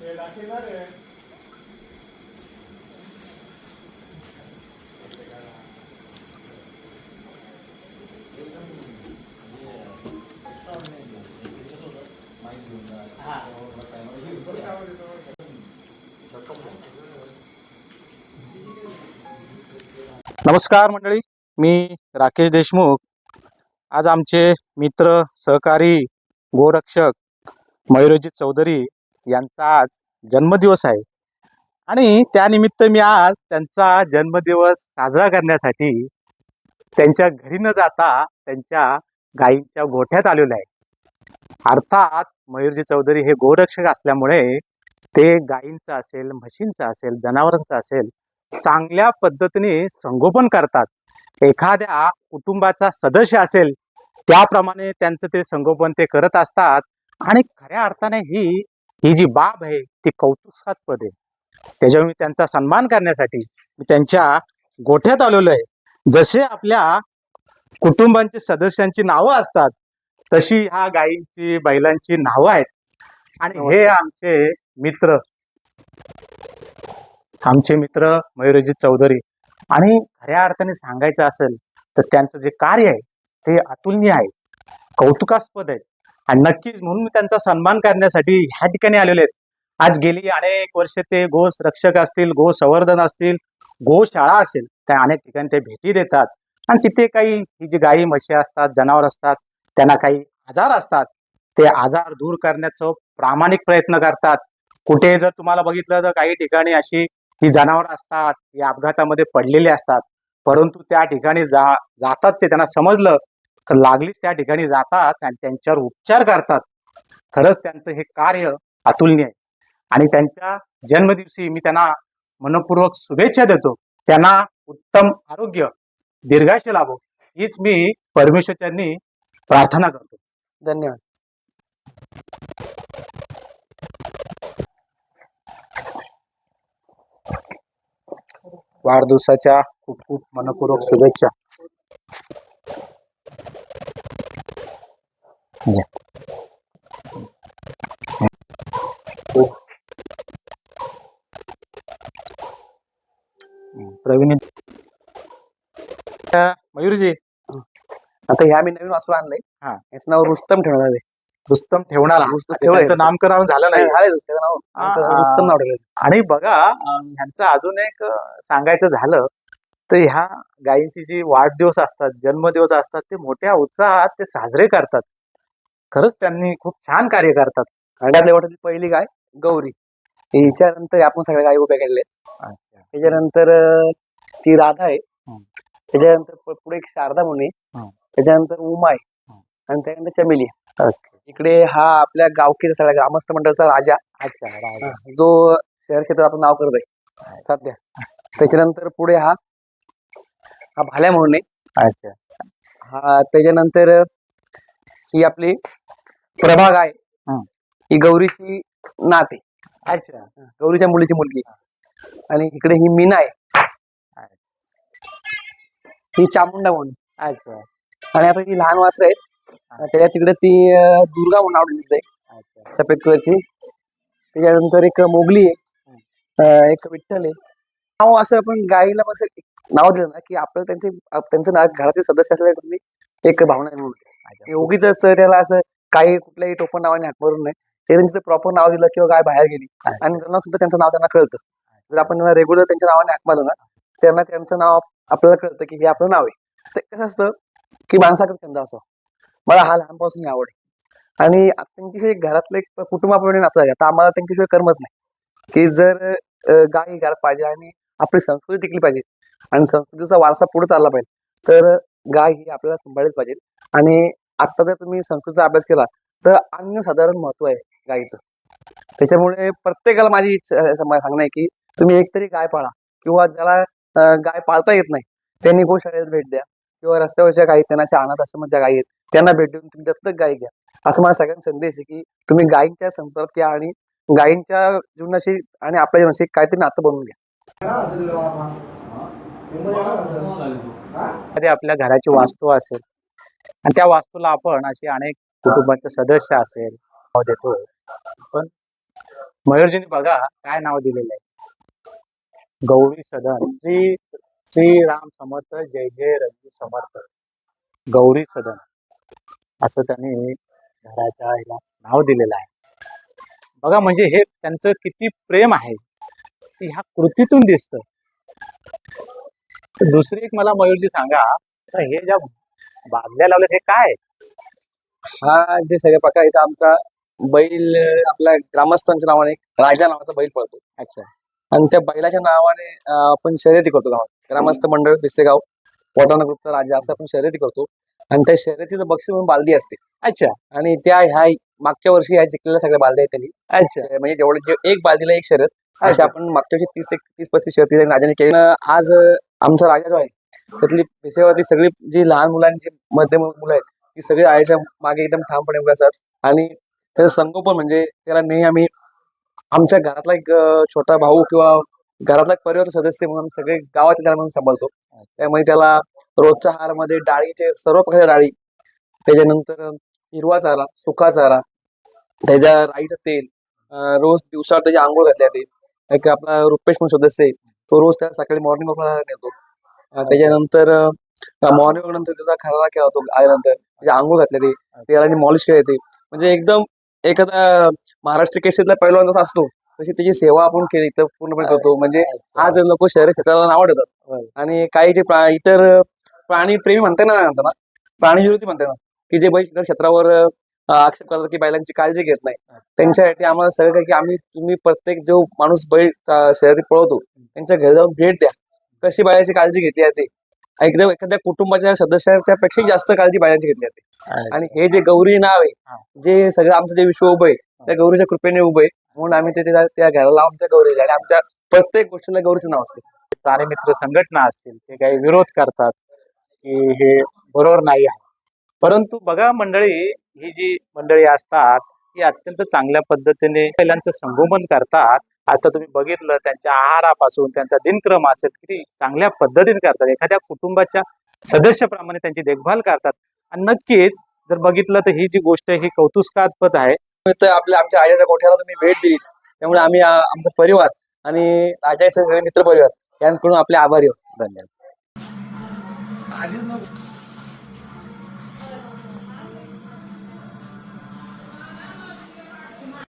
Relaje la red. नमस्कार मंडळी मी राकेश देशमुख. आज आमचे मित्र सहकारी गोरक्षक मयुरजित चौधरी यांचा आज जन्मदिवस आहे. आणि त्यानिमित्त मी आज त्यांचा जन्मदिवस साजरा करण्यासाठी त्यांच्या घरी न जाता त्यांच्या गायींच्या गोठ्यात आलेलो आहे. अर्थात मयूरजी चौधरी हे गोरक्षक असल्यामुळे ते गायींचं असेल म्हशींचं असेल जनावरांचं असेल चांगल्या पद्धतीने संगोपन करतात. एखाद्या कुटुंबाचा सदस्य असेल त्याप्रमाणे त्यांचं ते संगोपन ते करत असतात आणि खऱ्या अर्थाने ही ही जी बाब आहे ती कौतुकास्पद आहे. त्याच्यामुळे मी त्यांचा सन्मान करण्यासाठी मी त्यांच्या गोठ्यात आलेलो आहे. जसे आपल्या कुटुंबांची सदस्यांची नावं असतात तशी ह्या गायींची बैलांची नावं आहेत. आणि हे आमचे मित्र. आमचे मित्र मयुरजी चौधरी आणि खऱ्या अर्थाने सांगायचं असेल तर त्यांचं जे कार्य आहे ते अतुलनीय आहे कौतुकास्पद आहे. आणि नक्कीच म्हणून मी त्यांचा सन्मान करण्यासाठी ह्या ठिकाणी आलेले आहेत आज गेली अनेक वर्ष ते गो रक्षक असतील गो संवर्धन असतील गोशाळा असेल त्या अनेक ठिकाणी ते भेटी देतात. आणि तिथे काही ही जी गायी म्हशी असतात जनावर असतात त्यांना काही आजार असतात ते आजार दूर करण्याचं प्रामाणिक प्रयत्न करतात. कुठे जर तुम्हाला बघितलं तर काही ठिकाणी अशी ही जनावर असतात ही अपघातामध्ये पडलेली असतात परंतु त्या ठिकाणी जा जातात ते त्यांना समजलं तर लागलीच त्या ठिकाणी जातात आणि त्यांच्यावर उपचार करतात. खरंच त्यांचं हे कार्य अतुलनीय आहे. आणि त्यांच्या जन्मदिवशी मी त्यांना मनपूर्वक शुभेच्छा देतो. त्यांना उत्तम आरोग्य दीर्घायुष्य लाभो. हीच मी परमेश्वरांनी प्रार्थना करतो. धन्यवाद. वाढदिवसाच्या खूप खूप मनपूर्वक शुभेच्छा. प्रवीण. मयूरजी. आता ह्या मी नवीन वासरू आणलंय. हा. याचं नाव रुस्तम ठेवणार आहे. रुस्तम ठेवणार ठेवलंय. त्यांचं नामकरण झालं नाही. रुस्तम. नाव आणि बघा ह्यांचं अजून एक सांगायचं झालं तर ह्या गायींची जी वाढदिवस असतात जन्मदिवस असतात ते मोठ्या उत्साहात ते साजरे करतात. खरंच त्यांनी खूप छान कार्य करतात. आणि आपल्या वाटत पहिली गाय गौरी. हिच्यानंतर आपण सगळ्या गायी उभ्या केलेल्या आहेत. त्याच्यानंतर ती राधा आहे. त्याच्यानंतर पुढे एक शारदा म्हणून. त्याच्यानंतर उमा आहे. आणि त्यानंतर चमेली. इकडे हा आपल्या गावकीचा सगळ्या ग्रामस्थ मंडळाचा राजा. अच्छा राजा. जो शहर क्षेत्रात आपण नाव करत आहे सध्या. त्याच्यानंतर पुढे हा हा भाल्या म्हणून आहे अच्छा. हा त्याच्यानंतर ही आपली प्रभा गाय हं. गौरीची नात. आहे अच्छा. गौरीच्या मुलीची मुलगी. आणि इकडे ही मीना आहे. ही चामुंडा म्हणून अच्छा. आणि आता ही लहान वासर आहेत. त्याच्या तिकडे ती अं, दुर्गा म्हणून दिसत आहे. अच्छा. सफेद कलरची. त्याच्यानंतर एक मोगली आहे. अं, एक विठ्ठल आहे. नाव असं आपण गाईला असं एक नाव दिलं ना की आपल्याला त्यांचे आप- त्यांचं नाव घरातील सदस्य असल्याने एक भावना निर्माण होते उगीच त्याला असं काही कुठल्याही टोपण नावाने हाक मारून नाही. ते त्यांचं प्रॉपर नाव दिलं किंवा गाय बाहेर गेली. आणि त्यांना सुद्धा त्यांचं नाव त्यांना कळतं. जर आपण त्यांना रेग्युलर त्यांच्या नावाने हाक मारलं ना त्यांना त्यांचं नाव आपल्याला कळतं की हे आपलं नाव आहे. ते कसं असतं की माणसाकडे छंद असो मला हा लहानपासून आवड आहे. आणि त्यांच्याशिवाय घरातलं एक कुटुंबाप्रमाणे नातं आहे. आता आम्हाला त्यांच्याशिवाय करमत नाही. की जर गाय ही घरात पाहिजे आणि आपली संस्कृती टिकली पाहिजे आणि संस्कृतीचा वारसा पुढे चालला पाहिजे तर गाय ही आपल्याला सांभाळलीच पाहिजे. आणि आता जर तुम्ही संस्कृतीचा अभ्यास केला तर अनन्यसाधारण महत्त्व आहे गायीचं त्याच्यामुळे प्रत्येकाला माझी इच्छा मला सांगणं आहे की तुम्ही एकतरी गाय पाळा किंवा ज्याला गाय पाळता येत नाही त्यांनी गोशाळेत भेट द्या किंवा रस्त्यावरच्या गायी त्यांना अशा अनाथ आश्रमाच्या गायी आहेत त्यांना भेट देऊन तुम्ही दत्तक गायी घ्या. असं मला सगळ्यांना संदेश आहे की तुम्ही गायींच्या संपर्क या आणि गायींच्या जीवनाशी आणि आपल्या जीवनाशी काहीतरी नातं बनवून घ्या. आपल्या घराची वास्तू असेल आणि त्या वास्तूला आपण असे अनेक कुटुंबाचे सदस्य असेल नाव देतो. पण मयूरजीने बघा काय नाव दिलेलं आहे. गौरी सदन. श्री श्री राम समर्थ जय जय रघु समर्थ. गौरी सदन. असं त्यांनी घराच्या ह्याला नाव दिलेलं आहे. बघा म्हणजे हे त्यांचं किती प्रेम आहे. ते ह्या कृतीतून दिसतं. दुसरी एक मला मयूरजी सांगा. तर हे ज्या बादल्या लावल्यात हे काय आहे? हा जे सगळे प्रकार इथं आमचा बैल आपल्या ग्रामस्थांच्या नावाने राजा नावाचा बैल पळतो. अच्छा. आणि त्या बैलाच्या नावाने आपण शर्यती करतो गावात. ग्रामस्थ मंडळ पिसेगाव पोटाना ग्रुपचा राजा असं आपण शर्यती करतो. आणि त्या शर्यतीचं बक्षीस म्हणून बालदी असते. अच्छा. आणि त्या ह्या मागच्या वर्षी ह्या जिंकलेल्या सगळ्या बालद्या आहेत त्यांनी. अच्छा. म्हणजे जेवढे जे एक बालदीला एक शर्यत. अशी. आपण मागच्या वर्षी तीस एक तीस पस्तीस शर्यती राजाने केली. आज आमचा राजा जो आहे त्यातली पिसेगावातली सगळी जी लहान मुलांची मध्यम मुलं आहेत ती सगळी आईच्या मागे एकदम ठामपणे उभे असतात. आणि त्याचं संगोपन म्हणजे त्याला नेहमी आम्ही आमच्या घरातला एक छोटा भाऊ किंवा घरातला एक परिवार सदस्य म्हणून आम्ही सगळे गावात त्याला म्हणून सांभाळतो. त्यामुळे त्याला रोजच्या आहारामध्ये डाळीचे सर्व प्रकारच्या डाळी. त्याच्यानंतर हिरवा चारा सुका चारा त्याच्या राईचं तेल रोज दिवसा त्याची आंघोळ घातल्या ते. एक आपला रुपेश म्हणून सदस्य आहे तो रोज त्या सकाळी मॉर्निंग वॉकला नेतो. त्याच्यानंतर मॉर्निंग वॉक नंतर त्याचा खरारा केला होतो आल्यानंतर. त्याची आंघोळ घातले ते तेलाने मॉलिश केले ते म्हणजे एकदम एखादा महाराष्ट्र केसरीतला पहिलवान जसा असतो तशी त्याची सेवा आपण केली तर पूर्णपणे करतो. म्हणजे आज लोक शहर क्षेत्राला नाव ठेवतात. होय. आणि काही जे इतर प्राणी प्रेमी म्हणता ना म्हणता ना प्राणी विरोधी म्हणता ना. की जे बैल क्षेत्रावर आक्षेप करतात की बैलांची काळजी घेत नाही. त्यांच्यासाठी आम्हाला सगळं काही की आम्ही तुम्ही प्रत्येक जो माणूस बैल शर्यती पळवतो त्यांच्या घरी जाऊन भेट द्या. कशी बैलाची काळजी घेतली जाते एकदम एखाद्या कुटुंबाच्या सदस्यांच्या पेक्षा जास्त काळजी बैलांची घेतली जाते. आणि हे जे गौरी नाव. आहे जे सगळं आमचं जे विश्व उभं आहे त्या गौरीच्या कृपेने उभं आहे. म्हणून आम्ही ते त्या घराला आमच्या गौरी आणि आमच्या प्रत्येक गोष्टीला गौरीचं नाव असते. प्राणी मित्र संघटना असतील ते काही विरोध करतात की हे बरोबर नाही आहे. परंतु बघा मंडळी ही जी मंडळी असतात ही अत्यंत चांगल्या पद्धतीने बैलांचं संगोपन करतात. आता तुम्ही बघितलं त्यांच्या आहारापासून त्यांचा दिनक्रम असेल किती चांगल्या पद्धतीने करतात. एखाद्या कुटुंबाच्या सदस्याप्रमाणे त्यांची देखभाल करतात. आणि नक्कीच जर बघितलं तर ही जी गोष्ट आहे ही कौतुकास्पद आहे. तर आपल्या आमच्या आईच्या गोठ्याला तुम्ही भेट दिली. त्यामुळे आम्ही आमचा परिवार आणि राजाचे सगळे मित्र परिवार यांकडून आपले आभारी आहोत. धन्यवाद. I 就那